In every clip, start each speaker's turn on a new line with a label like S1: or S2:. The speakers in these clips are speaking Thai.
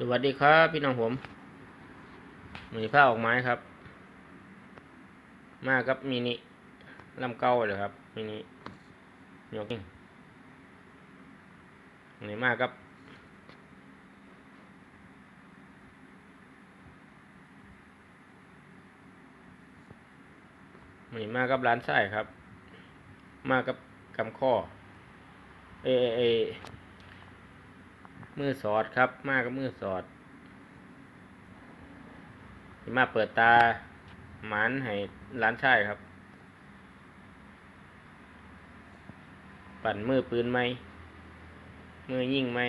S1: สวัสดีครับ พี่น้องผมมีผ้าออกไม้ครับ มากับมินิลำเก้าเลยครับมินิยกนี่นี่มากครับนี่มากับร้านไส้ครับ มากับกำข้อ เอเอเอ มือสอดครับมากับมือสอดมาเปิดตาหมานให้ร้านชายครับ ปั่นมือปืนไหม มือยิงไหม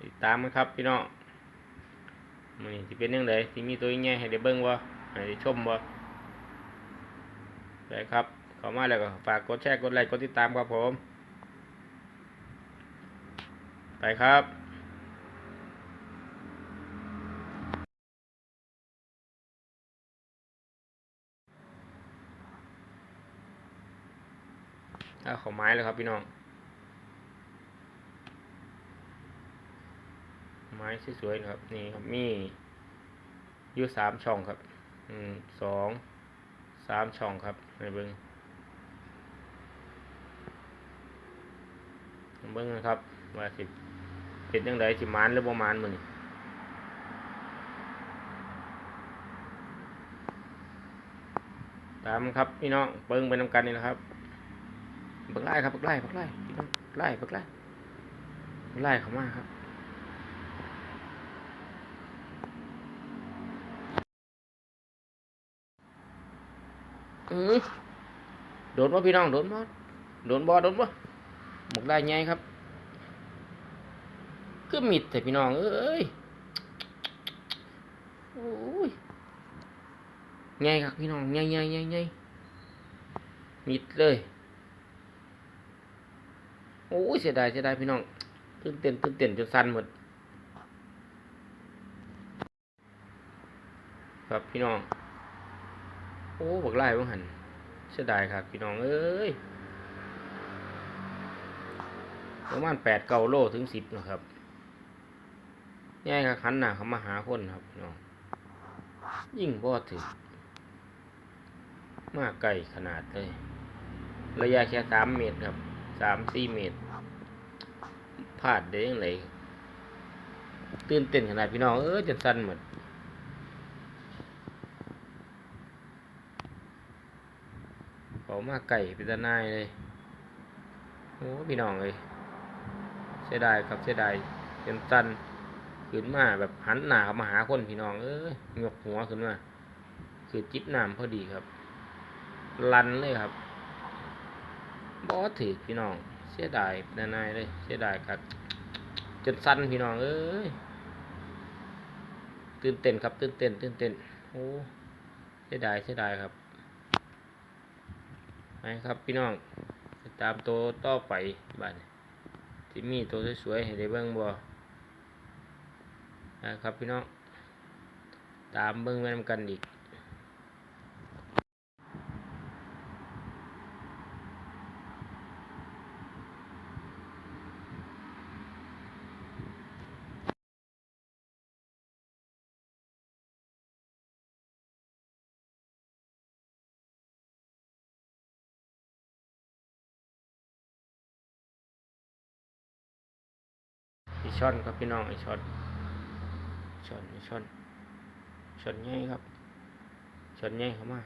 S1: ติดตามกันครับพี่น้องมันจะเป็นยังไงที่มีตัวยังไงให้ได้เบิ้งบ่ให้ได้ชมบ่ได้ครับข้ามาแล้วก็ฝากกดแชร์กดไลค์กดติดตามครับผม ไปครับถ้าเขาไม้เลยครับพี่น้อง ไม้สวยๆนะครับ นี่ครับ มีอยู่สามช่องครับ อืมสองสามช่องครับในเบิ้งเบิ้งนะครับว่าสิบ เป็นยังไงสิมานหรือบ่มานมือนี่ตามครับพี่น้องเบิ้งไปนำกันนี่นะครับเบิกไล่ครับเบิกไล่เบิกไล่พี่น้องไล่เบิกไล่เบิกไล่เขามาครับอือโดนบ่พี่น้องโดนบ่โดนบ่โดนบ่หมกได้ไงครับ ก็มิดแต่พี่น้องเอ้ยโอ้ยไงครับพี่น้องไงไงไงไงมิดเลยโอ้ยเสียดายเสียดายพี่น้องตื่นเต้นตื่นเต้นจนสั่นหมดครับพี่น้อง โอ้บักไล่บังหันเสียดายครับพี่น้องเอ้ยประมาณแปดเก้าโลถึงสิบนะครับ ง่ายครับขันหนาเขามาหาคนครับพี่น้องยิ่งบ่ถึงมากไกลขนาดเลย ระยะแค่สามเมตรครับสามสี่เมตรพลาดได้ยังไงตื่นเต้นขนาดพี่น้อง เออจะสั่นหมดเขามาไก่เป็นตาหนายเลยโอ้พี่น้องเลยเสียดายครับเสียดายเป็นตัน ขึ้นมาแบบหันหน้าเข้ามาหาคนพี่น้อง เอ้ยยกหัวขึ้นมาคือจิบน้ำพอดีครับ ลันเลยครับบอถือพี่น้อง เสียดายนานายเลย เสียดายครับจนสั้นพี่น้อง เอ้ยตื่นเต้นครับ ตื่นเต้นตื่นเต้นโอ้เสียดายเสียดายครับไปครับพี่น้องติดตามตัวต่อไปบ้านที่มีตัวสวยๆให้ได้เบิ่งบ่ นะครับพี่น้อง ตามเบิ่งไปนกันอีกอีช่อนครับพี่น้องไอช่อน ช่อนไอช่อนช่อนง่ายครับช่อนง่ายเข้ามา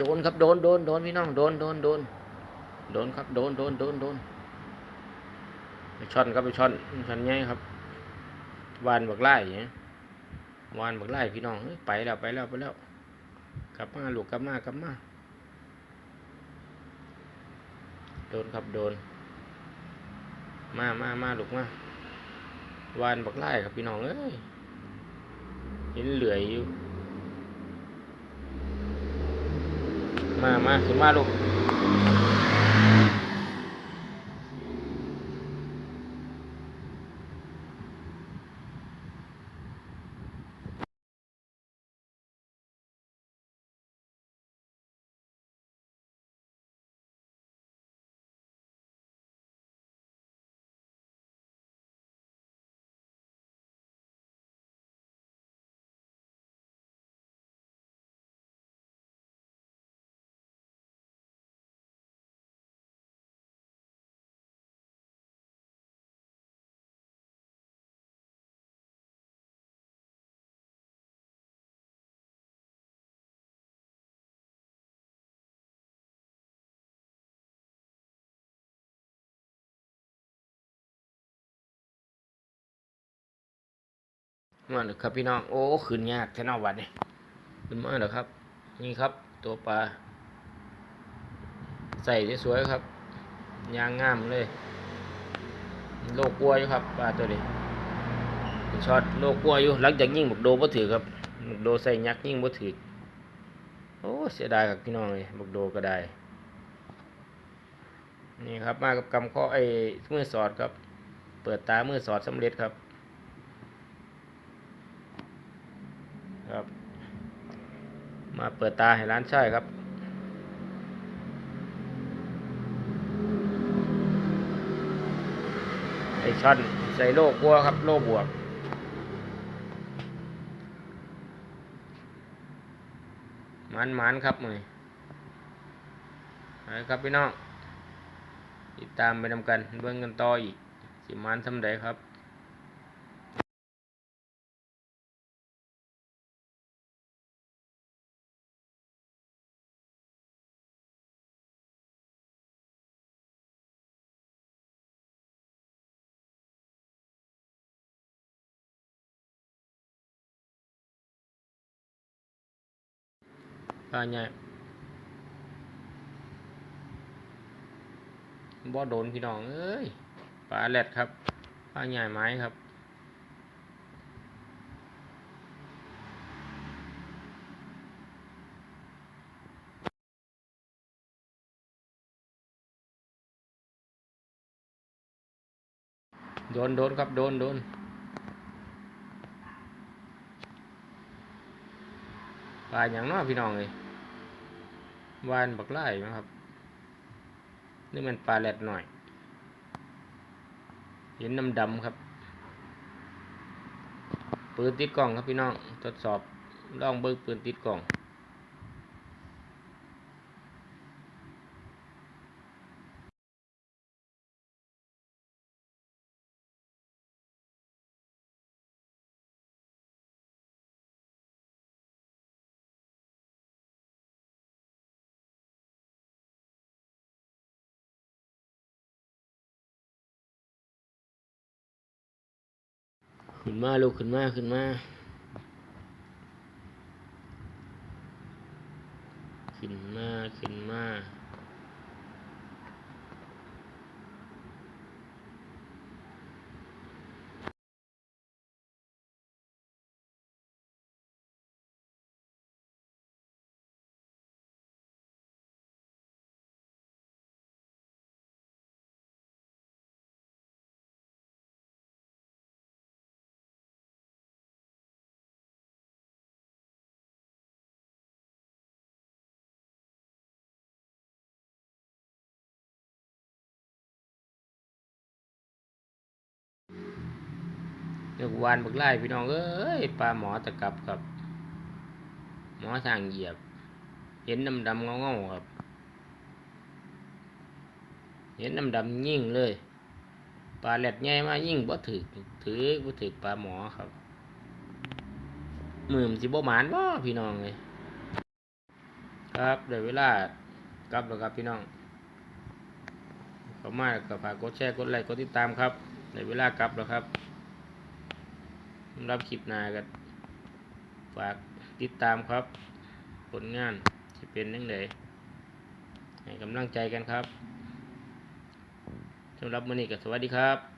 S1: โดนครับโดนโดนโดนพี่น้องโดนโดนโดนโดนครับโดนโดนโดนโดนไปช่อนครับไปช่อนช่อนใหญ่ครับวานบักไล่เนี่ยวานบักไล่พี่น้องไปแล้วไปแล้วไปแล้ว กลับมาลูกกลับมากลับมาโดนครับโดน มามามาลูกมาวานบักไล่ครับพี่น้องเอ้ยเห็นเหลือยอยู่ มามาขึ้นมาลูก มาเลยครับพี่น้อง โอ้ขึ้นยากแค่นอกวันนี่ขึ้นมาแล้วครับ นี่ครับ ตัวปลา ใส่สวยๆครับ ยางงามเลย โลกกลัวอยู่ครับปลาตัวนี้ช็อตโลกกลัวอยู่หลังจากยิ่งบักโดบ่ถือครับบักโดใส่ยักษ์ยิ่งบ่ถือโอ้เสียดายครับพี่น้องเลยบักโดก็ได้ นี่ครับมากับกำข้อไอ้มือสอดครับ เปิดตามือสอดสำเร็จครับ มาเปิดตาให้ร้านใช่ครับ ไอช่อนใส่โลกลัวครับ โลบวก มันมันๆครับมือไปครับพี่น้อง ติดตามไปนำกัน เบิ่งกันต่ออีก สิมันทำไดครับาใหญ่บ่โดนพี่น้องเอ้ยปลาแรดครับปลาใหญ่ไม้ครับโดนโดนครับโดนโดนปลาอย่างน้อพี่น้องเลย วานบักไล่นะครับ นี่มันปลาแหลดหน่อย เห็นน้ำดำครับปืนติดกล่องครับพี่น้อง ทดสอบลองเบิกปืนติดกล่อง ขึ้นมาลูกขึ้นมาขึ้นมาขึ้นมาขึ้นมา เดี๋ยววานบักไล่พี่น้องเอ้ยปลาหมอตะกับครับ หมอทางเหยียบ เห็นดำดำเงาเงาครับ เห็นดำดำยิ่งเลยปลาแหลดใหญ่มายิ่งบ่ถือถือบ่ถือปลาหมอครับมือมนสิบ่หมานบ่พี่น้องเลยครับเดี๋ยวเวลากลับแล้วครับพี่น้องเข้ามาก็ฝากกดแชร์กดไลค์กดติดตามครับเดี๋ยวเวลากลับแล้วครับ รับคลิปหน้าก็ฝากติดตามครับ ผลงานจะเป็นยังไงให้กำลังใจกันครับสำหรับมันนี้ก็สวัสดีครับ